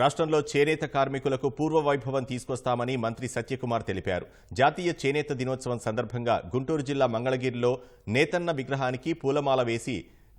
రాష్ట్రంలో చేనేత కార్మికులకు పూర్వ వైభవం తీసుకొస్తామని మంత్రి సత్యకుమార్ తెలిపారు. జాతీయ చేనేత దినోత్సవం సందర్భంగా గుంటూరు జిల్లా మంగళగిరిలో నేతన్న విగ్రహానికి పూలమాల వేసి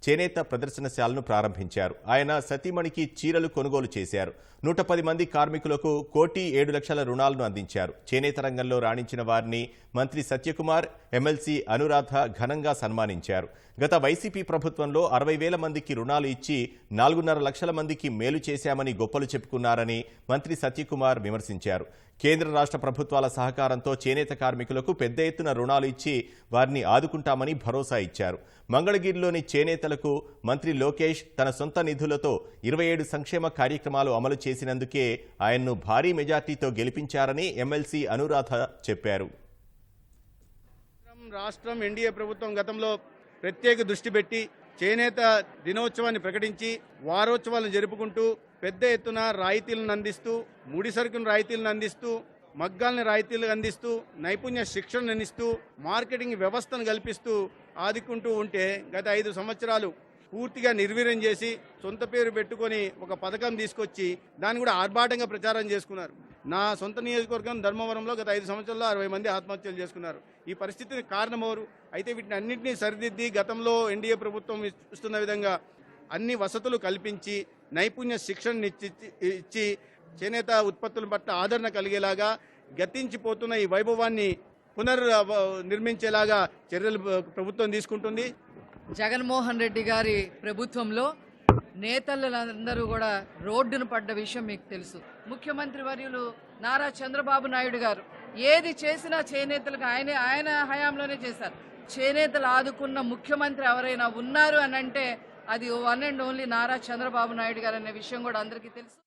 చేనేత ప్రదర్శనశాలను ప్రారంభించారు. ఆయన సతీమణికి చీరలు కొనుగోలు చేశారు. నూట పది మంది కార్మికులకు కోటి ఏడు లక్షల రుణాలను అందించారు. చేనేత రంగంలో రాణించిన వారిని మంత్రి సత్యకుమార్ ఎమ్మెల్సీ అనురాధ ఘనంగా సన్మానించారు. గత వైసీపీ ప్రభుత్వంలో అరవై వేల మందికి రుణాలు ఇచ్చి నాలుగున్నర లక్షల మందికి మేలు చేశామని గొప్పలు చెప్పుకున్నారని మంత్రి సత్యకుమార్ విమర్శించారు. కేంద్ర రాష్ట్ర ప్రభుత్వాల సహకారంతో చేనేత కార్మికులకు పెద్ద ఎత్తున రుణాలు ఇచ్చి వారిని ఆదుకుంటామని భరోసా ఇచ్చారు. మంగళగిరిలోని చేనేత చేనేతలకు మంత్రి లోకేష్ తన సొంత నిధులతో ఇరవై ఏడు సంక్షేమ కార్యక్రమాలు అమలు చేసినందుకే ఆయన్ను భారీ మెజార్టీతో గెలిపించారని ఎమ్మెల్సీ అనురాధ చెప్పారు. రాష్ట్రం ఎన్డీఏ ప్రభుత్వం గతంలో ప్రత్యేక దృష్టి పెట్టి చేనేత దినోత్సవాన్ని ప్రకటించి వారోత్సవాలను జరుపుకుంటూ పెద్ద ఎత్తున రాయితీలను అందిస్తూ ముడి సరుకును రాయితీలను అందిస్తూ మగ్గాల్ని రాయితీలు అందిస్తూ నైపుణ్య శిక్షణను అందిస్తూ మార్కెటింగ్ వ్యవస్థను కల్పిస్తూ ఆదుకుంటూ ఉంటే గత ఐదు సంవత్సరాలు పూర్తిగా నిర్వీర్యం చేసి సొంత పేరు పెట్టుకొని ఒక పథకం తీసుకొచ్చి దాన్ని కూడా ఆర్భాటంగా ప్రచారం చేసుకున్నారు. నా సొంత నియోజకవర్గం ధర్మవరంలో గత ఐదు సంవత్సరాల్లో అరవై మంది ఆత్మహత్యలు చేసుకున్నారు. ఈ పరిస్థితికి కారణం ఎవరు? అయితే వీటిని అన్నింటినీ సరిదిద్ది గతంలో ఎన్డీఏ ప్రభుత్వం ఇస్తున్న విధంగా అన్ని వసతులు కల్పించి నైపుణ్య శిక్షణ ఇచ్చి చేనేత ఉత్పత్తుల పట్ల ఆదరణ కలిగేలాగా గతించిపోతున్న ఈ వైభవాన్ని పునర్ నిర్మించేలాగా చర్యలు ప్రభుత్వం తీసుకుంటుంది. జగన్మోహన్ రెడ్డి గారి ప్రభుత్వంలో నేతలందరూ కూడా రోడ్డును పడ్డ విషయం మీకు తెలుసు. ముఖ్యమంత్రి వర్యులు నారా చంద్రబాబు నాయుడు గారు ఏది చేసినా చేనేతలకు ఆయనే ఆయన హయాంలోనే చేశారు. చేనేతలు ఆదుకున్న ముఖ్యమంత్రి ఎవరైనా ఉన్నారు అని అంటే అది one and only Nara Chandrababu Naidu గారు అనే విషయం కూడా అందరికీ తెలుసు.